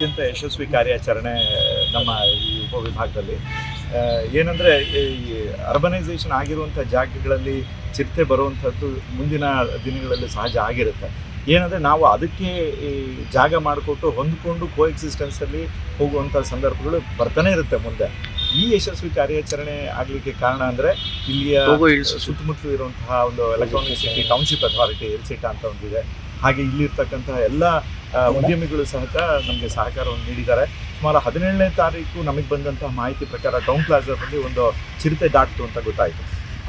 ಅತ್ಯಂತ ಯಶಸ್ವಿ ಕಾರ್ಯಾಚರಣೆ ನಮ್ಮ ಈ ಉಪವಿಭಾಗದಲ್ಲಿ. ಏನಂದರೆ ಏನಂದ್ರೆ ಈ ಅರ್ಬನೈಸೇಷನ್ ಆಗಿರುವಂಥ ಜಾಗಗಳಲ್ಲಿ ಚಿರತೆ ಬರುವಂಥದ್ದು ಮುಂದಿನ ದಿನಗಳಲ್ಲಿ ಸಹಜ ಆಗಿರುತ್ತೆ. ಏನಂದರೆ ನಾವು ಅದಕ್ಕೆ ಈ ಜಾಗ ಮಾಡಿಕೊಟ್ಟು ಹೊಂದಿಕೊಂಡು ಕೋ ಎಕ್ಸಿಸ್ಟೆನ್ಸಲ್ಲಿ ಹೋಗುವಂಥ ಸಂದರ್ಭಗಳು ಬರ್ತಾನೆ ಇರುತ್ತೆ ಮುಂದೆ. ಈ ಯಶಸ್ವಿ ಕಾರ್ಯಾಚರಣೆ ಆಗಲಿಕ್ಕೆ ಕಾರಣ ಅಂದರೆ ಇಲ್ಲಿಯ ಸುತ್ತಮುತ್ತಲು ಇರುವಂತಹ ಒಂದು electronic city township authority ELCITA ಅಂತ ಒಂದಿದೆ. ಹಾಗೆ ಇಲ್ಲಿರ್ತಕ್ಕಂತಹ ಎಲ್ಲ ಉದ್ಯಮಿಗಳು ಸಹಿತ ನಮಗೆ ಸಹಕಾರವನ್ನು ನೀಡಿದ್ದಾರೆ. ಸುಮಾರು ಹದಿನೇಳನೇ ತಾರೀಕು ನಮಗೆ ಬಂದಂತಹ ಮಾಹಿತಿ ಪ್ರಕಾರ ಟೌನ್ ಪ್ಲಾಜಾದಲ್ಲಿ ಒಂದು ಚಿರತೆ ದಾಟ್ತು ಅಂತ ಗೊತ್ತಾಯಿತು.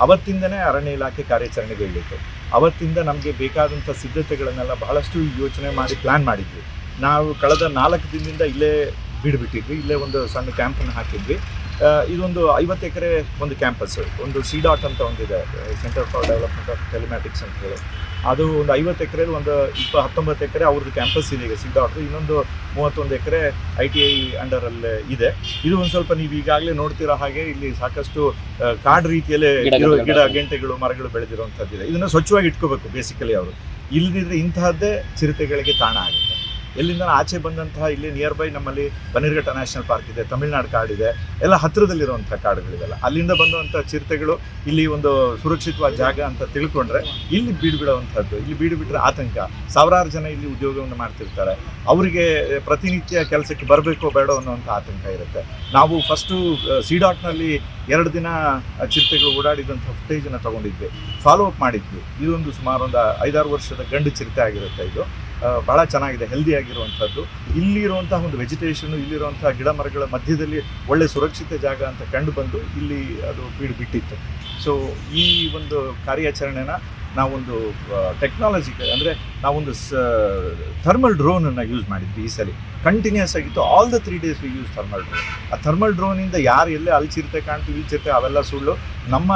ಅವತ್ತಿಂದನೇ ಅರಣ್ಯ ಇಲಾಖೆ ಕಾರ್ಯಾಚರಣೆಗೆ ಇಳಿತು ಅವತ್ತಿಂದ ನಮಗೆ ಬೇಕಾದಂಥ ಸಿದ್ಧತೆಗಳನ್ನೆಲ್ಲ ಬಹಳಷ್ಟು ಯೋಚನೆ ಮಾಡಿ ಪ್ಲ್ಯಾನ್ ಮಾಡಿದ್ವಿ. ನಾವು ಕಳೆದ ನಾಲ್ಕು ದಿನದಿಂದ ಇಲ್ಲೇ ಬಿಡ್ಬಿಟ್ಟಿದ್ವಿ. ಇಲ್ಲೇ ಒಂದು ಸಣ್ಣ ಕ್ಯಾಂಪನ್ನು ಹಾಕಿದ್ವಿ. ಇದೊಂದು ಐವತ್ತು ಎಕರೆ ಒಂದು ಕ್ಯಾಂಪಸ್ ಒಂದು ಸಿ ಡಾಟ್ ಅಂತ ಒಂದಿದೆ. Centre for development of telematics ಅಂತ ಹೇಳಿ. ಅದು ಒಂದು ಐವತ್ತು ಎಕರೆ ಒಂದು ಇಪ್ಪ ಹತ್ತೊಂಬತ್ತು ಎಕರೆ ಅವ್ರದ್ದು ಕ್ಯಾಂಪಸ್ ಇದೆ ಈಗ ಸಿ ಡಾಟ್ ಇನ್ನೊಂದು ಮೂವತ್ತೊಂದು ಎಕರೆ ಐ ಟಿ ಐ ಅಂಡರಲ್ಲಿ ಇದೆ. ಇದು ಒಂದು ಸ್ವಲ್ಪ ನೀವು ಈಗಾಗಲೇ ನೋಡ್ತಿರೋ ಹಾಗೆ ಇಲ್ಲಿ ಸಾಕಷ್ಟು ಕಾಡ್ ರೀತಿಯಲ್ಲೇ ಇರೋ ಗಿಡ. ಗಂಟೆಗಳು ಗೆಂಟೆಗಳು ಮರಗಳು ಬೆಳೆದಿರುವಂಥದ್ದಿದೆ. ಇದನ್ನು ಸ್ವಚ್ಛವಾಗಿ ಇಟ್ಕೋಬೇಕು ಬೇಸಿಕಲಿ ಅವರು. ಇಲ್ಲದಿದ್ರೆ ಇಂತಹದ್ದೇ ಚಿರತೆಗಳಿಗೆ ತಾಣ ಆಗುತ್ತೆ. ಎಲ್ಲಿಂದ ಆಚೆ ಬಂದಂತಹ ಇಲ್ಲಿ ನಿಯರ್ ಬೈ ನಮ್ಮಲ್ಲಿ ಬನ್ನೇರುಘಟ್ಟ ನ್ಯಾಷನಲ್ ಪಾರ್ಕ್ ಇದೆ, ತಮಿಳ್ನಾಡು ಕಾಡಿದೆ ಎಲ್ಲ ಹತ್ತಿರದಲ್ಲಿರುವಂಥ ಕಾಡುಗಳಿವೆಲ್ಲ. ಅಲ್ಲಿಂದ ಬಂದಂಥ ಚಿರತೆಗಳು ಇಲ್ಲಿ ಒಂದು ಸುರಕ್ಷಿತವಾದ ಜಾಗ ಅಂತ ತಿಳ್ಕೊಂಡ್ರೆ ಇಲ್ಲಿ ಬೀಡು ಬಿಡುವಂಥದ್ದು ಇಲ್ಲಿ ಬೀಡು ಬಿಟ್ಟರೆ ಆತಂಕ. ಸಾವಿರಾರು ಜನ ಇಲ್ಲಿ ಉದ್ಯೋಗವನ್ನು ಮಾಡ್ತಿರ್ತಾರೆ. ಅವರಿಗೆ ಪ್ರತಿನಿತ್ಯ ಕೆಲಸಕ್ಕೆ ಬರಬೇಕೋ ಬೇಡೋ ಅನ್ನೋವಂಥ ಆತಂಕ ಇರುತ್ತೆ. ನಾವು ಫಸ್ಟು ಸಿ ಡಾಟ್ನಲ್ಲಿ ಎರಡು ದಿನ ಚಿರತೆಗಳು ಓಡಾಡಿದಂಥ ಫುಟೇಜನ್ನು ತಗೊಂಡಿದ್ವಿ. ಫಾಲೋ ಅಪ್ ಮಾಡಿದ್ವಿ. ಇದೊಂದು ಸುಮಾರು ಒಂದು ಐದಾರು ವರ್ಷದ ಗಂಡು ಚಿರತೆ ಆಗಿರುತ್ತೆ ಇದು. ಬಹಳ ಚೆನ್ನಾಗಿದೆ ಹೆಲ್ದಿ ಆಗಿರುವಂಥದ್ದು. ಇಲ್ಲಿರುವಂತಹ ಒಂದು ವೆಜಿಟೇಷನ್ ಇಲ್ಲಿರುವಂತಹ ಗಿಡ ಮರಗಳ ಮಧ್ಯದಲ್ಲಿ ಒಳ್ಳೆ ಸುರಕ್ಷಿತ ಜಾಗ ಅಂತ ಕಂಡು ಬಂದು ಇಲ್ಲಿ ಅದು ಬೀಡು ಬಿಟ್ಟಿತ್ತು. ಸೊ ಈ ಒಂದು ಕಾರ್ಯಾಚರಣೆನ ನಾವೊಂದು ಟೆಕ್ನಾಲಜಿ ಅಂದರೆ ನಾವೊಂದು ಥರ್ಮಲ್ ಡ್ರೋನನ್ನು ಯೂಸ್ ಮಾಡಿದ್ವಿ ಈ ಸಲ. ಕಂಟಿನ್ಯೂಸ್ ಆಗಿತ್ತು all the three days we use thermal drone ಆ ಥರ್ಮಲ್ ಡ್ರೋನಿಂದ ಯಾರು ಎಲ್ಲೇ ಅಲ್ಲಿ ಚಿರತೆ ಕಾಣ್ತೀವಿ, ಚಿರತೆ ಅವೆಲ್ಲ ಸುಳ್ಳು. ನಮ್ಮ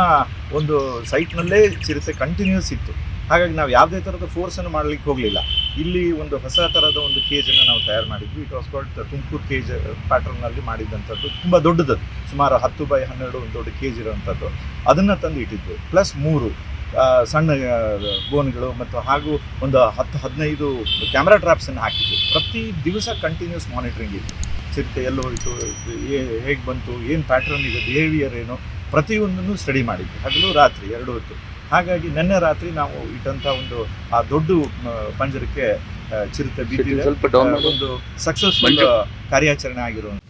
ಒಂದು ಸೈಟ್ನಲ್ಲೇ ಚಿರತೆ ಕಂಟಿನ್ಯೂಸ್ ಇತ್ತು. ಹಾಗಾಗಿ ನಾವು ಯಾವುದೇ ಥರದ ಫೋರ್ಸನ್ನು ಮಾಡಲಿಕ್ಕೆ ಹೋಗಲಿಲ್ಲ. ಇಲ್ಲಿ ಒಂದು ಹೊಸ ಥರದ ಒಂದು ಕೇಜನ್ನು ನಾವು ತಯಾರು ಮಾಡಿದ್ವಿ. It was called Tumakuru cage ಪ್ಯಾಟರ್ನಲ್ಲಿ ಮಾಡಿದ್ದಂಥದ್ದು ತುಂಬ ದೊಡ್ಡದು. ಸುಮಾರು ಹತ್ತು ಬೈ ಹನ್ನೆರಡು ಒಂದು ದೊಡ್ಡ ಕೇಜ್ ಇರುವಂಥದ್ದು. ಅದನ್ನು ತಂದು ಇಟ್ಟಿದ್ವಿ. ಪ್ಲಸ್ ಮೂರು ಸಣ್ಣ ಬೋನ್ಗಳು ಮತ್ತು ಹಾಗೂ ಒಂದು ಹತ್ತು, ಹದಿನೈದು ಕ್ಯಾಮ್ರಾ ಟ್ರಾಪ್ಸನ್ನು ಹಾಕಿದ್ವಿ. ಪ್ರತಿ ದಿವಸ ಕಂಟಿನ್ಯೂಸ್ ಮಾನಿಟ್ರಿಂಗ್ ಇತ್ತು. ಚಿರತೆ ಎಲ್ಲಿ ಹೋಯಿತು ಹೇಗೆ ಬಂತು, ಏನು ಪ್ಯಾಟ್ರನ್ ಇದೆ ಬಿಹೇವಿಯರ್ ಏನು, ಪ್ರತಿಯೊಂದನ್ನು ಸ್ಟಡಿ ಮಾಡಿದ್ವಿ. ಹಗಲು ರಾತ್ರಿ ಎರಡು ಹೊತ್ತು. ಹಾಗಾಗಿ ನಿನ್ನೆ ರಾತ್ರಿ ನಾವು ಇಟ್ಟಂತ ಒಂದು ಆ ದೊಡ್ಡ ಪಂಜರಕ್ಕೆ ಚಿರತೆ ಬಿದ್ದಿದೆ. ಒಂದು ಸಕ್ಸಸ್ಫುಲ್ ಕಾರ್ಯಾಚರಣೆ ಆಗಿರುವಂಥ